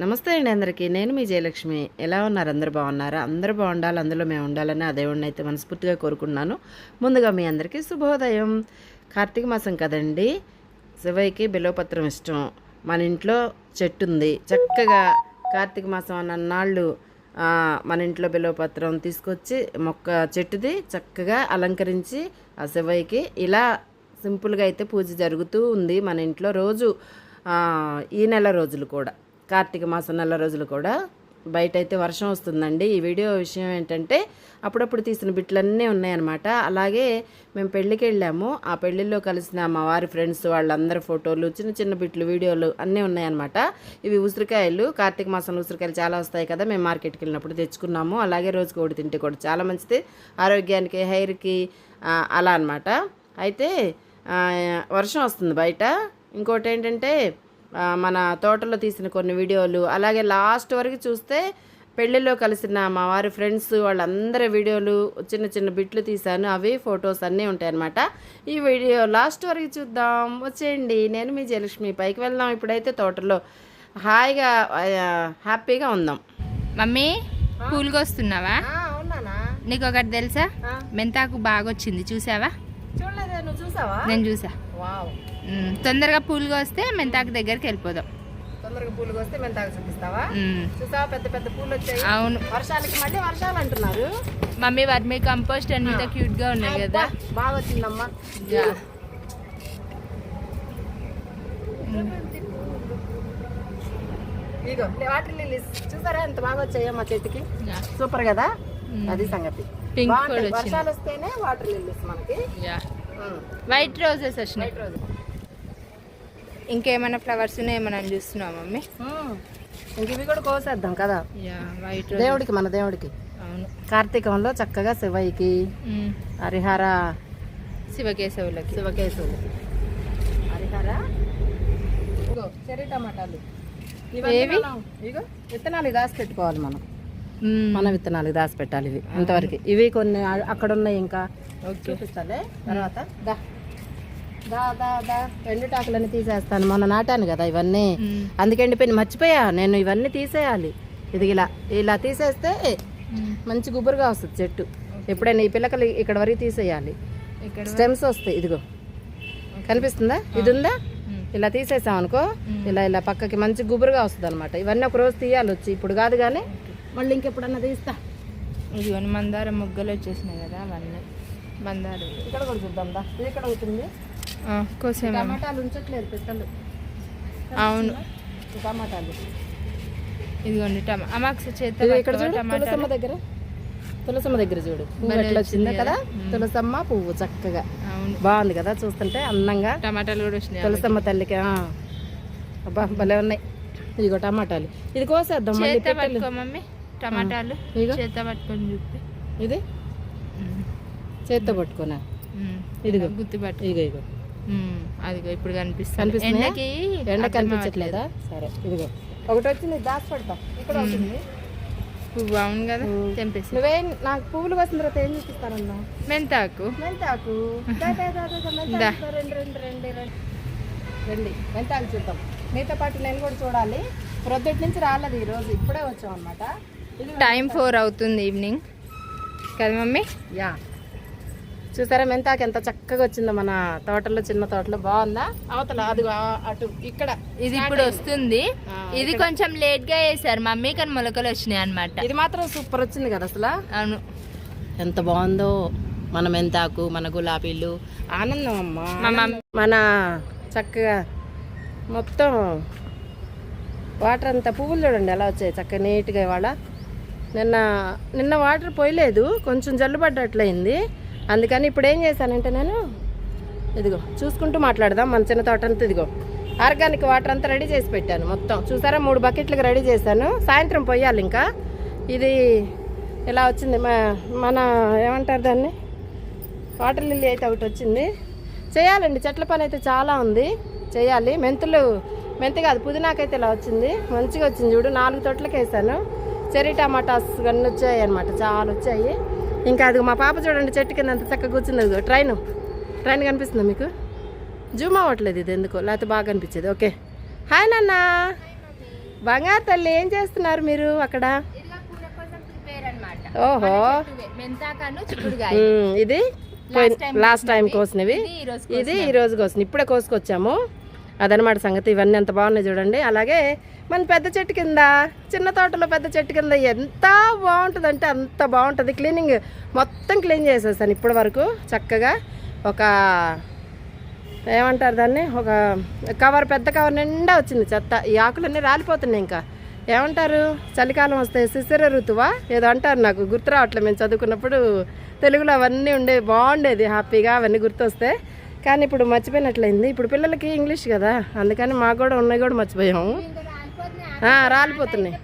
నమస్తే అండి అందరికీ. నేను మీ జయలక్ష్మి. ఎలా ఉన్నారు? అందరూ బాగున్నారా? అందరూ బాగుండాలి అందులో మేము ఉండాలని ఆ దేవుడిని అయితే మనస్ఫూర్తిగా కోరుకుంటున్నాను. ముందుగా మీ అందరికీ శుభోదయం. కార్తీక మాసం కదండి. శివయ్యకి బిలోపత్రం ఇష్టం. మన ఇంట్లో చెట్టు ఉంది. చక్కగా కార్తీక మాసం అన్నాళ్ళు మన ఇంట్లో బిలోపత్రం తీసుకొచ్చి మొక్క చెట్టుది చక్కగా అలంకరించి ఆ శివయ్యకి ఇలా సింపుల్గా అయితే పూజ జరుగుతూ ఉంది మన ఇంట్లో రోజు ఈ నెల రోజులు కూడా. కార్తీక మాసం నెల రోజులు కూడా బయట అయితే వర్షం వస్తుందండి. ఈ వీడియో విషయం ఏంటంటే అప్పుడప్పుడు తీసిన బిట్లన్నీ ఉన్నాయన్నమాట. అలాగే మేము పెళ్ళికి వెళ్ళాము ఆ పెళ్ళిలో కలిసిన మా వారి ఫ్రెండ్స్ వాళ్ళందరి ఫోటోలు చిన్న చిన్న బిట్లు వీడియోలు అన్నీ ఉన్నాయన్నమాట. ఇవి ఉసిరికాయలు కార్తీక మాసంలో ఉసిరికాయలు చాలా వస్తాయి కదా మేము మార్కెట్కి వెళ్ళినప్పుడు తెచ్చుకున్నాము. అలాగే రోజుకి ఒకటి తింటే కూడా చాలా మంచిది. ఆరోగ్యానికి హెయిర్కి అలా అనమాట అయితే వర్షం వస్తుంది బయట. ఇంకోటి ఏంటంటే మన తోటలో తీసిన కొన్ని వీడియోలు అలాగే లాస్ట్ వరకు చూస్తే పెళ్ళిలో కలిసిన మా వారి ఫ్రెండ్స్ వాళ్ళందరి వీడియోలు చిన్న చిన్న బిట్లు తీశాను. అవి ఫొటోస్ అన్నీ ఉంటాయన్నమాట. ఈ వీడియో లాస్ట్ వరకు చూద్దాం. వచ్చేయండి. నేను మీ జయలక్ష్మి. పైకి వెళ్దాం ఇప్పుడైతే తోటలో. హాయిగా హ్యాపీగా ఉందాం. మమ్మీ అవునానా నీకు ఒకటి తెలుసా? మెంతాకు బాగా వచ్చింది చూసావా? నేను చూసా. తొందరగా పూలుగా వస్తే మెంతాకు దగ్గరికి వెళ్ళిపోదాం. తొందరగా పూలు వస్తే మేము తాగి చూపిస్తావా చూసావా? పెద్ద పెద్ద పూలు వచ్చాయి. అవును. వర్షాలకి మళ్ళీ వర్షాలు అంటున్నారు. మమ్మీ వర్మీ కంపోస్ట్ ఎంత క్యూట్గా ఉన్నాయి కదా. బాగా వచ్చిందమ్మా. ఇగో వాటర్ లిల్లీస్. చూసారా? ఎంత బాగా వచ్చాయో మా యా. సూపర్ కదా? అది సంగతి. బాగుంటాయి. కూడా. వర్షాలు వస్తేనే వాటర్ లిల్లీస్ మనకి. యా. వైట్ రోజెస్ వచ్చినాయి. వైట్ రోజు ఇంకేమైనా ఫ్లవర్స్ ఉన్నాయేమన్నా చూస్తున్నావా మమ్మీ? ఇంక ఇవి కూడా కోసేద్దాం కదా. యా వైట్ దేవుడికి మన దేవుడికి. అవును. కార్తీకంలో చక్కగా శివయ్యకి ఉమ్, హరిహర శివకేశవులకి. శివకేశవులు హరిహర. ఇగో చెర్రీ టమాటాలు? మనం- ఇగో విత్తనాలు దాచి పెట్టుకోవాలి మనం. మన విత్తనాలు దాచి పెట్టాలి ఇవి అంతవరకు ఇవి కొన్ని అక్కడ ఉన్నాయి ఇంకా. చూపిస్తాలే? తర్వాత దా. దా దా దా. తీసేస్తాను. మొన్న నాటాను కదా ఇవన్నీ. అందుకే ఎండిపోయింది మర్చిపోయా. నేను ఇవన్నీ తీసేయాలి. ఇది ఇలా ఇలా తీసేస్తే. మంచి గుబురుగా వస్తుంది చెట్టు. ఎప్పుడైనా ఈ పిల్లకలు ఇక్కడ వరకు తీసేయాలి. స్టెమ్స్ వస్తాయి ఇదిగో. కనిపిస్తుందా? ఇది ఉందా. ఇలా తీసేసాం అనుకో ఇలా ఇలా పక్కకి మంచి గుబురుగా వస్తుంది అనమాట ఇవన్నీ ఒక రోజు తీయాలి వచ్చి. ఇప్పుడు కాదు కానీ మళ్ళీ ఇంకెప్పుడన్నా తీస్తా. ఇదిగోని మందార మొగ్గలు వచ్చేసినాయి కదా అవన్నీ. మందార ఇక్కడ కూడా చూద్దాం దా. ఇది ఇక్కడ అవుతుంది? కోసేమా. టమాటాలు ఉంచట్లేదు పెట్టలు. అవును. టమాటాలు. ఇదిగోండి టమా చేత ఇక్కడ చూడు? టమాటాలు. తులసమ్మ దగ్గర. తులసమ్మ దగ్గర చూడు. ఎట్లా వచ్చిందో కదా? తులసమ్మ పువ్వు చక్కగా. అవును. బాగుంది కదా చూస్తుంటే అందంగా. టమాటాలు కూడా వచ్చినాయి తులసమ్మ తల్లికి ఆ. అబ్బా భలే ఉన్నాయి. ఇదిగో టమాటాలు. ఇది కోసేద్దాం మళ్ళీ మమ్మీ. టమాటాలు చేత పట్టుకొని చూపి. ఇది? చేత్తో పట్టుకోనా. ఇదిగో. గుత్తి పట్టు. ఇగో ఇగో. అదిగో ఇప్పుడు కనిపిస్తుంది? ఎండకి ఎండ కనిపించట్లేదా? సరే ఇదిగో. ఒకటి వచ్చింది దాచి పెడతాం. ఇక్కడ అవుతుంది. పువ్వు అవును కదా తెంపేసి. నువ్వే నాకు పువ్వులు వచ్చిన తర్వాత ఏం చూపిస్తానన్నా? మెంతాకు. మెంతాకు. రండి రండి రండి రండి. మెంతాకు చూద్దాం. మీతో పాటు నేను కూడా చూడాలి. ప్రొద్దుటి నుంచి రాలేదు ఈరోజు. ఇప్పుడే వచ్చాం అనమాట టైం ఫోర్ అవుతుంది ఈవినింగ్ కదా మమ్మీ? యా. చూసారా మెంతాకు ఎంత చక్కగా వచ్చిందో మన తోటలో చిన్న తోటలో. బాగుందా? అవతల అది అటు ఇక్కడ. ఇది ఇప్పుడు వస్తుంది. ఇది కొంచెం లేట్గా వేసారు మమ్మీ కానీ మొలకలు వచ్చినాయి అన్నమాట. ఇది మాత్రం సూపర్ వచ్చింది కదా అసలు? అవును. ఎంత బాగుందో మన మెంతాకు మన గులాబీలు. ఆనందం అమ్మా. మన చక్కగా మొత్తం వాటర్ అంతా పువ్వులు చూడండి ఎలా వచ్చాయి. చక్కగా నీట్గా ఇవాళ నిన్న నిన్న వాటర్ పోయలేదు కొంచెం జల్లు పడ్డట్లయింది. అందుకని ఇప్పుడు ఏం చేశానంటే నేను ఇదిగో చూసుకుంటూ మాట్లాడదాం మన చిన్న తోట అంతా ఇదిగో. ఆర్గానిక్ వాటర్ అంతా రెడీ చేసి పెట్టాను మొత్తం. చూసారా మూడు బకెట్లకు రెడీ చేశాను. సాయంత్రం పోయాలి ఇంకా. ఇది ఇలా వచ్చింది? మా- మన ఏమంటారు దాన్ని? వాటర్ లిల్లీ అయితే ఒకటి వచ్చింది. చేయాలండి చెట్ల పని అయితే చాలా ఉంది. చేయాలి. మెంతులు మెంతి కాదు పుదీనాకైతే ఇలా వచ్చింది. మంచిగా వచ్చింది చూడు నాలుగు తొట్లకి వేసాను చెర్రీ టమాటాస్ అన్నీ వచ్చాయి అనమాట చాలా వచ్చాయి. ఇంకా అది మా పాప చూడండి చెట్టు కింద ఎంత చక్కగా కూర్చుంది ట్రైన్ ట్రైన్ కనిపిస్తుందా మీకు? జూమ్ అవ్వట్లేదు ఇది ఎందుకో లేకపోతే బాగా కనిపించేది ఓకే. హాయ్ నాన్న. బంగారు తల్లి ఏం చేస్తున్నారు మీరు అక్కడ? కోసం ఓహో ఇది లాస్ట్ టైం కోసినవి. ఇది ఈ రోజు ఇది ఈ రోజు కోసిన. ఇప్పుడే కోసుకొచ్చాము. అదనమాట సంగతి. ఇవన్నీ ఎంత బాగున్నాయి చూడండి. అలాగే మన పెద్ద చెట్టు కింద చిన్న తోటలో పెద్ద చెట్టు కింద ఎంత బాగుంటుంది అంటే అంత బాగుంటుంది. క్లీనింగ్ మొత్తం క్లీన్ చేసేసాను ఇప్పటి వరకు చక్కగా. ఒక ఏమంటారు దాన్ని? ఒక కవర్ పెద్ద కవర్ నిండా వచ్చింది చెత్త. ఈ ఆకులన్నీ రాలిపోతున్నాయి ఇంకా. ఏమంటారు? చలికాలం వస్తే శిశిర ఋతువా? ఏదో అంటారు నాకు. గుర్తు రావట్లేదు మేము చదువుకున్నప్పుడు తెలుగులో అవన్నీ ఉండే బాగుండేది హ్యాపీగా అవన్నీ గుర్తొస్తే. కానీ ఇప్పుడు మర్చిపోయినట్లయింది. ఇప్పుడు పిల్లలకి ఇంగ్లీష్ కదా అందుకని మాకు కూడా ఉన్నాయి కూడా మర్చిపోయాము. రాలిపోతున్నాయి.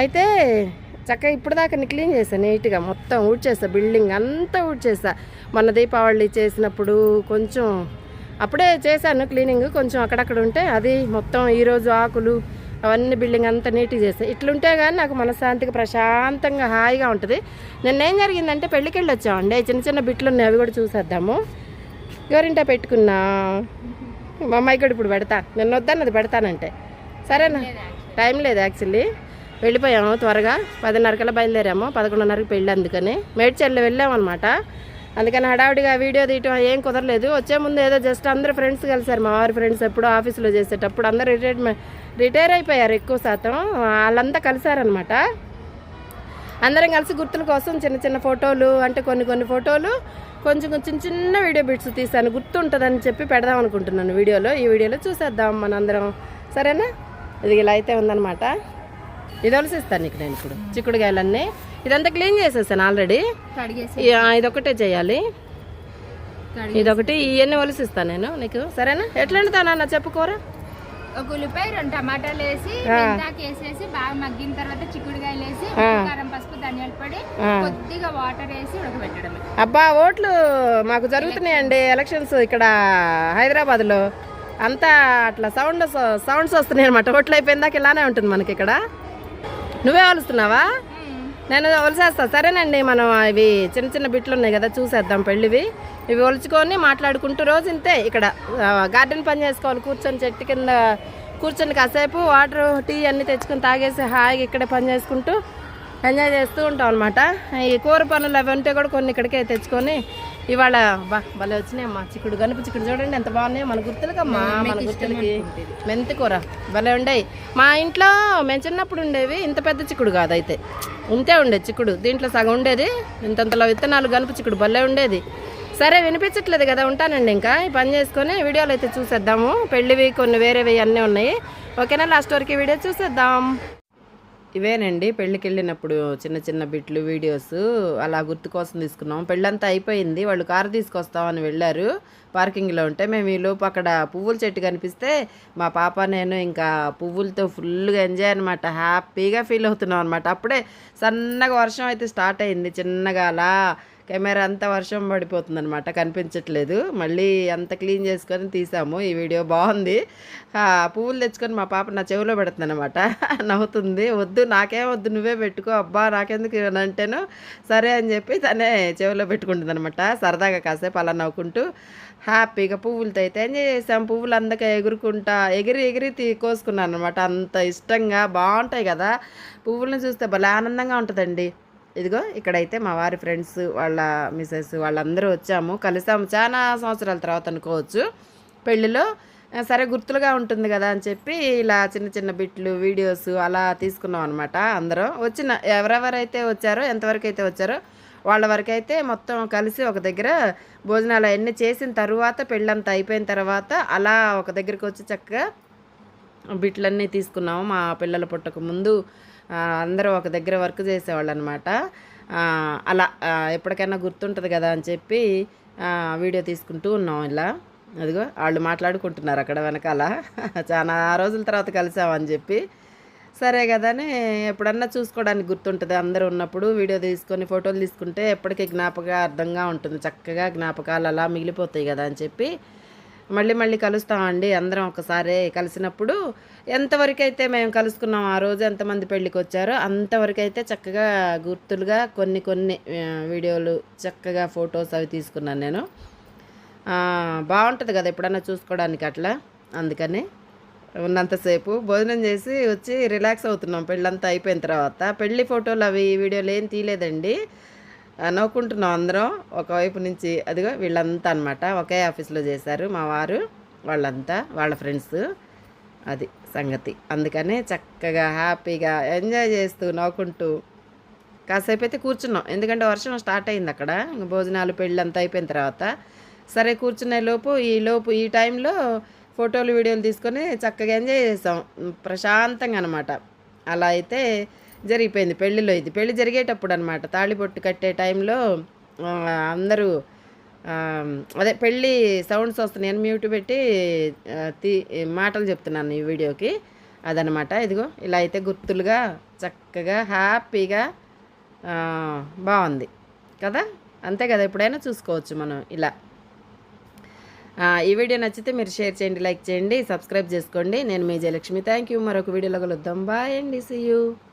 అయితే చక్కగా ఇప్పుడు దాకా క్లీన్ చేశాను నీట్గా మొత్తం ఊడ్చేస్తా బిల్డింగ్ అంతా ఊడ్చేసా మన దీపావళి చేసినప్పుడు కొంచెం అప్పుడే చేశాను క్లీనింగ్ కొంచెం అక్కడక్కడ ఉంటే అది మొత్తం ఈరోజు ఆకులు అవన్నీ బిల్డింగ్ అంతా నీట్గా చేస్తాను ఇట్లుంటే కానీ నాకు మనశ్శాంతిగా ప్రశాంతంగా హాయిగా ఉంటుంది. నిన్న ఏం జరిగిందంటే పెళ్ళికి వెళ్ళి వచ్చామండి చిన్న చిన్న బిట్లు ఉన్నాయి అవి కూడా చూసేద్దాము. ఎవరింటా పెట్టుకున్నా? మా అమ్మాయి కూడా ఇప్పుడు పెడతా. నిన్న వద్దన్నది పెడతానంటే. సరేనా? టైం లేదు యాక్చువల్లీ. వెళ్ళిపోయాము త్వరగా. పదిన్నరకల్లా బయలుదేరాము. పదకొండున్నరకు పెళ్ళి అందుకని. మేడ్చల్లి వెళ్ళామన్నమాట. అందుకని హడావిడిగా వీడియో తీయటం ఏం కుదరలేదు. వచ్చే ముందు ఏదో జస్ట్ అందరు ఫ్రెండ్స్ కలిసారు మా వారి ఫ్రెండ్స్ ఎప్పుడు ఆఫీస్లో చేసేటప్పుడు అందరు రిటైర్మెంట్ రిటైర్ అయిపోయారు ఎక్కువ శాతం. వాళ్ళంతా కలిసారనమాట అందరం కలిసి గుర్తుల కోసం చిన్న చిన్న ఫోటోలు అంటే కొన్ని కొన్ని ఫోటోలు కొంచెం కొంచెం చిన్న వీడియో బిట్స్ తీసాను గుర్తుంటుందని చెప్పి పెడదాం అనుకుంటున్నాను వీడియోలో. ఈ వీడియోలో చూసేద్దాం మనందరం. సరేనా? ఇది ఇలా అయితే ఉందన్నమాట. ఇది వలసిస్తాను నీకు నేను ఇప్పుడు. చిక్కుడుకాయలన్నీ ఇదంతా క్లీన్ చేసేసాను ఆల్రెడీ. ఇదొకటే చేయాలి. ఇదొకటి ఇవన్నీ వలసిస్తాను నేను నీకు. సరేనా? ఎట్లా వండుతానన్న చెప్పుకోరా ఒక ఉల్లిపాయ రెండు టమాటాలు వేసి మెంతాకు వేసేసి బాగా మగ్గిన తర్వాత చిక్కుడుకాయలు వేసి కారం పసుపు ధనియాల పొడి కొద్దిగా వాటర్ వేసి ఉడకబెట్టడమే. అబ్బా ఓట్లు మాకు జరుగుతున్నాయండి ఎలక్షన్స్ ఇక్కడ హైదరాబాద్లో. అంతా అట్లా సౌండ్ సౌండ్స్ వస్తున్నాయి అనమాట ఓట్లు అయిపోయిందాక ఇలానే ఉంటుంది మనకి ఇక్కడ. నువ్వే వలుస్తున్నావా నేను వలిసేస్తా సరేనండి మనం ఇవి చిన్న చిన్న బిట్లు ఉన్నాయి కదా చూసేద్దాం పెళ్ళివి. ఇవి ఒలుచుకొని మాట్లాడుకుంటూ రోజు ఇంతే ఇక్కడ. గార్డెన్ పని చేసుకోవాలి కూర్చొని చెట్టు కింద కూర్చొని కాసేపు వాటర్ టీ అన్నీ తెచ్చుకొని తాగేసి హాయిగా ఇక్కడే పని చేసుకుంటూ ఎంజాయ్ చేస్తూ ఉంటాం అనమాట ఈ కూర పనులు అవి ఉంటే కూడా కొన్ని ఇక్కడికే తెచ్చుకొని ఇవాళ బా భలే వచ్చినాయి అమ్మా. చిక్కుడు గనుపు చిక్కుడు చూడండి ఎంత బాగున్నాయి మన గుర్తులకమ్మా మన గుర్తులకి మెంతి కూర భలే ఉండేవి మా ఇంట్లో మేము చిన్నప్పుడు ఉండేవి ఇంత పెద్ద చిక్కుడు కాదు అయితే ఇంతే ఉండేది చిక్కుడు. దీంట్లో సగం ఉండేది ఇంతంతలో విత్తనాలు గనుపు చిక్కుడు భలే ఉండేది. సరే వినిపించట్లేదు కదా ఉంటానండి ఇంకా. ఈ పని చేసుకొని వీడియోలు అయితే చూసేద్దాము. పెళ్ళివి కొన్ని వేరేవి అన్నీ ఉన్నాయి. ఓకేనా? లాస్ట్ వరకు వీడియో చూసేద్దాం. ఇవేనండి పెళ్ళికి వెళ్ళినప్పుడు చిన్న చిన్న బిట్లు వీడియోస్ అలా గుర్తు కోసం తీసుకున్నాం. పెళ్ళంతా అయిపోయింది. వాళ్ళు కారు తీసుకొస్తామని వెళ్ళారు. పార్కింగ్లో ఉంటే మేము ఈ లోపు అక్కడ పువ్వుల చెట్టు కనిపిస్తే మా పాప నేను ఇంకా పువ్వులతో ఫుల్గా ఎంజాయ్ అనమాట హ్యాపీగా ఫీల్ అవుతున్నాం అనమాట అప్పుడే సన్నగా వర్షం అయితే స్టార్ట్ అయింది. చిన్నగా అలా కెమెరా అంతా వర్షం పడిపోతుంది అనమాట కనిపించట్లేదు. మళ్ళీ అంత క్లీన్ చేసుకొని తీసాము ఈ వీడియో బాగుంది. పువ్వులు తెచ్చుకొని మా పాప నా చెవిలో పెడుతుంది అనమాట నవ్వుతుంది వద్దు నాకేం వద్దు నువ్వే పెట్టుకో అబ్బా నాకెందుకు అని అంటేను సరే అని చెప్పి తనే చెవిలో పెట్టుకుంటుంది అనమాట సరదాగా కాసేపు అలా నవ్వుకుంటూ హ్యాపీగా పువ్వులతో అయితే ఎంజాయ్ చేసాం. పువ్వులు అందక ఎగురుకుంటా ఎగిరి ఎగిరి తీ కోసుకున్నాను అనమాట అంత ఇష్టంగా బాగుంటాయి కదా. పువ్వులను చూస్తే భలే ఆనందంగా ఉంటుందండి. ఇదిగో ఇక్కడైతే మా వారి ఫ్రెండ్స్ వాళ్ళ మిసెస్ వాళ్ళందరూ వచ్చాము. కలిసాము. చాలా సంవత్సరాల తర్వాత అనుకోవచ్చు. పెళ్ళిలో సరే గుర్తులుగా ఉంటుంది కదా అని చెప్పి ఇలా చిన్న చిన్న బిట్లు వీడియోస్ అలా తీసుకున్నాం అనమాట అందరం. వచ్చిన ఎవరెవరైతే వచ్చారో ఎంతవరకు అయితే వచ్చారో వాళ్ళ వరకు అయితే మొత్తం కలిసి ఒక దగ్గర భోజనాలు అవన్నీ చేసిన తర్వాత పెళ్ళంతా అయిపోయిన తర్వాత అలా ఒక దగ్గరికి వచ్చి చక్కగా బిట్లన్నీ తీసుకున్నాము. మా పిల్లల పుట్టక ముందు అందరూ ఒక దగ్గర వర్క్ చేసేవాళ్ళు అనమాట అలా ఎప్పటికైనా గుర్తుంటుంది కదా అని చెప్పి వీడియో తీసుకుంటూ ఉన్నాం ఇలా. అదిగో వాళ్ళు మాట్లాడుకుంటున్నారు అక్కడ వెనకాల. చాలా రోజుల తర్వాత కలిసామని చెప్పి. సరే కదని ఎప్పుడన్నా చూసుకోవడానికి గుర్తుంటుంది. అందరూ ఉన్నప్పుడు వీడియో తీసుకొని ఫోటోలు తీసుకుంటే ఎప్పటికీ జ్ఞాపకార్థంగా ఉంటుంది. చక్కగా జ్ఞాపకాలు అలా మిగిలిపోతాయి కదా అని చెప్పి. మళ్ళీ మళ్ళీ కలుస్తామండి అందరం ఒకసారి కలిసినప్పుడు. ఎంతవరకు అయితే మేము కలుసుకున్నాం ఆ రోజు ఎంతమంది పెళ్ళికి వచ్చారో అంతవరకు అయితే చక్కగా గుర్తులుగా కొన్ని కొన్ని వీడియోలు చక్కగా ఫొటోస్ అవి తీసుకున్నాను నేను. బాగుంటుంది కదా ఎప్పుడన్నా చూసుకోవడానికి అట్లా? అందుకని ఉన్నంతసేపు భోజనం చేసి వచ్చి రిలాక్స్ అవుతున్నాం. పెళ్ళంతా అయిపోయిన తర్వాత. పెళ్ళి ఫోటోలు అవి వీడియోలు ఏం తీయలేదండి. నవ్వుకుంటున్నాం అందరం. ఒకవైపు నుంచి అదిగో వీళ్ళంతా అనమాట ఒకే ఆఫీస్లో చేశారు మా వారు వాళ్ళంతా వాళ్ళ ఫ్రెండ్స్. అది సంగతి. అందుకనే చక్కగా హ్యాపీగా ఎంజాయ్ చేస్తూ నవ్వుకుంటూ కాసేపు అయితే కూర్చున్నాం. ఎందుకంటే వర్షం స్టార్ట్ అయింది అక్కడ. భోజనాలు పెళ్ళి అంతా అయిపోయిన తర్వాత సరే కూర్చునే లోపు ఈ లోపు ఈ టైంలో ఫోటోలు వీడియోలు తీసుకొని చక్కగా ఎంజాయ్ చేసాం. ప్రశాంతంగా అనమాట అలా అయితే జరిగిపోయింది పెళ్ళిలో ఇది. పెళ్ళి జరిగేటప్పుడు అనమాట తాళిబొట్టు కట్టే టైంలో అందరూ అదే పెళ్ళి సౌండ్స్ వస్తున్నాయి అని మ్యూట్ పెట్టి తీ మాటలు చెప్తున్నాను ఈ వీడియోకి. అదనమాట. ఇదిగో ఇలా అయితే గుర్తులుగా చక్కగా హ్యాపీగా బాగుంది. కదా? అంతే కదా? ఎప్పుడైనా చూసుకోవచ్చు మనం ఇలా. ఈ వీడియో నచ్చితే మీరు షేర్ చేయండి లైక్ చేయండి సబ్స్క్రైబ్ చేసుకోండి. నేను మీ జయలక్ష్మి. Thank you. మరొక వీడియోలో కలుద్దాం. బాయ్ అండి. See you.